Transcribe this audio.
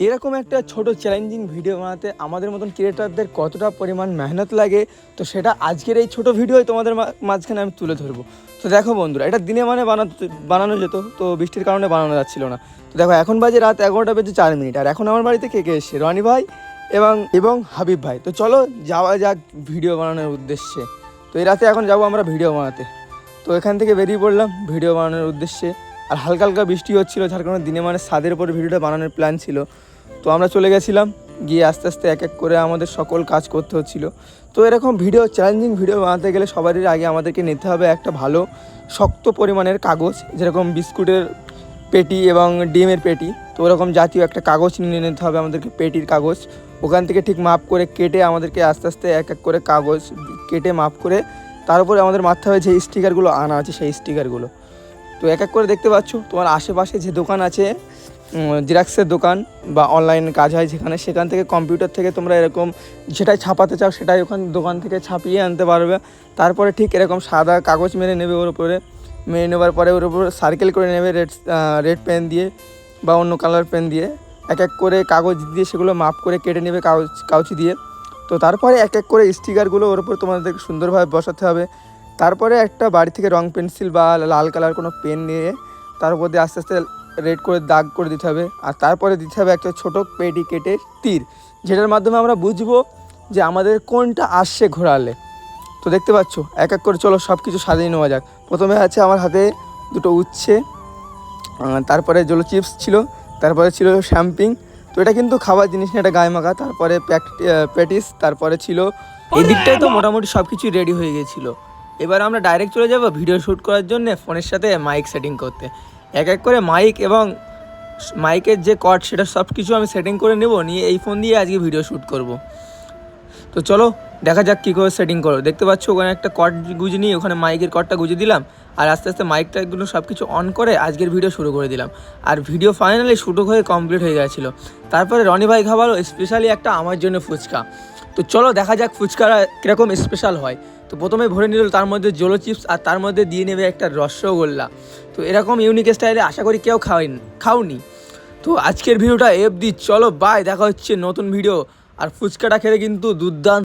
এরকম একটা ছোট চ্যালেঞ্জিং ভিডিও বানাতে আমাদের মতন ক্রিয়েটারদের কতটা পরিমাণ মেহনত লাগে, তো সেটা আজকের এই ছোট ভিডিওই তোমাদের মাঝখানে আমি তুলে ধরবো। তো দেখো বন্ধুরা, এটা দিনে মানে বানাতে বানানো যেত, তো বৃষ্টির কারণে বানানো যাচ্ছিল না। তো দেখো, এখন বাজে রাত এগারোটা বেজে চার মিনিট, আর এখন আমার বাড়িতে কে কে এসছে? রনি ভাই এবং এবং হাবিব ভাই। তো চলো যাওয়া যাক ভিডিও বানানোর উদ্দেশ্যে। তো এই রাতে এখন যাব আমরা ভিডিও বানাতে। তো এখান থেকে বেরিয়ে পড়লাম ভিডিও বানানোর উদ্দেশ্যে। আর হালকা হালকা বৃষ্টি হচ্ছিল, যার কারণে দিনে মানে ছাদের উপরে ভিডিওটা বানানোর প্ল্যান ছিল। তো আমরা চলে গেছিলাম, গিয়ে আস্তে আস্তে এক এক করে আমাদের সকল কাজ করতে হচ্ছিল। তো এরকম ভিডিও চ্যালেঞ্জিং ভিডিও বানাতে গেলে সবারই আগে আমাদেরকে নিতে হবে একটা ভালো, শক্ত পরিমাণের কাগজ, যেরকম বিস্কুটের পেটি এবং ডিমের পেটি। তো ওরকম জাতীয় একটা কাগজ নিয়ে নিতে হবে আমাদেরকে, পেটির কাগজ। ওখান থেকে ঠিক মাপ করে কেটে আমাদেরকে আস্তে আস্তে এক এক করে কাগজ কেটে মাপ করে, তার উপরে আমাদের মারতে হবে যে স্টিকারগুলো আনা আছে, সেই স্টিকারগুলো তো এক এক করে দেখতে পাচ্ছ, তোমার আশেপাশে যে দোকান আছে জেরাক্সের দোকান বা অনলাইন কাজ হয় যেখানে, সেখান থেকে কম্পিউটার থেকে তোমরা এরকম যেটাই ছাপাতে চাও, সেটাই ওখান দোকান থেকে ছাপিয়ে আনতে পারবে। তারপরে ঠিক এরকম সাদা কাগজ মেরে নেবে ওর উপরে, মেরে নেবার পরে ওর উপরে সার্কেল করে নেবে রেড রেড পেন দিয়ে বা অন্য কালার পেন দিয়ে। এক এক করে কাগজ দিয়ে সেগুলো মাপ করে কেটে নেবে কাগজ কাউচি দিয়ে। তো তারপরে এক এক করে স্টিকারগুলো ওর উপর তোমাদের সুন্দরভাবে বসাতে হবে। তারপরে একটা বাড়ি থেকে রং পেন্সিল বা লাল কালার কোনো পেন নিয়ে তার উপর দিয়ে আস্তে আস্তে রেড করে দাগ করে দিতে হবে। আর তারপরে দিতে হবে একটা ছোটো পেটি কেটে তীর যেটার মাধ্যমে আমরা বুঝব যে আমাদের কোনটা আসছে ঘোরালে। তো দেখতে পাচ্ছ এক এক করে চলো সব কিছু সাজিয়ে নেওয়া যাক। প্রথমে আছে আমার হাতে দুটো উচ্ছে তারপরে জলো চিপস ছিল তারপরে ছিল শ্যাম্পিং। তো এটা কিন্তু খাবার জিনিস না এটা গায়ে মাখা। তারপরে প্যাটিস তারপরে ছিল এই দিকটায় তো মোটামুটি সব কিছুই রেডি হয়ে গিয়েছিল এবার আমরা ডাইরেক্ট চলে যাব ভিডিও শ্যুট করার জন্য ফোনের সাথে মাইক সেটিং করতে। এক এক করে মাইক এবং মাইকের যে কট সেটা সব কিছু আমি সেটিং করে নেব, নিয়ে এই ফোন দিয়ে আজকে ভিডিও শ্যুট করব। তো চলো, দেখা যাক কী করে সেটিং করো দেখতে পাচ্ছ, ওখানে একটা কট গুজে নিয়ে ওখানে মাইকের কটটা গুজে দিলাম, আর আস্তে আস্তে মাইকটা এগুলো সব কিছু অন করে আজকের ভিডিও শুরু করে দিলাম। আর ভিডিও ফাইনালি শুরু হয়ে কমপ্লিট হয়ে গেছিল। তারপরে রনি ভাই খাবারও স্পেশালি একটা আমার জন্য ফুচকা। তো চলো দেখা যাক ফুচকাটা কীরকম স্পেশাল হয়। তো প্রথমে ভরে নিল তার মধ্যে জলো চিপস আর তার মধ্যে দিয়ে নেবে একটা রসগোল্লা। তো এরকম ইউনিক স্টাইলে আশা করি কেউ খাওয়াই খাওনি। তো আজকের ভিডিওটা এফ দি চলো বাই দেখা হচ্ছে নতুন ভিডিও আর ফুচকাটা খেলে কিন্তু দুর্দান্ত।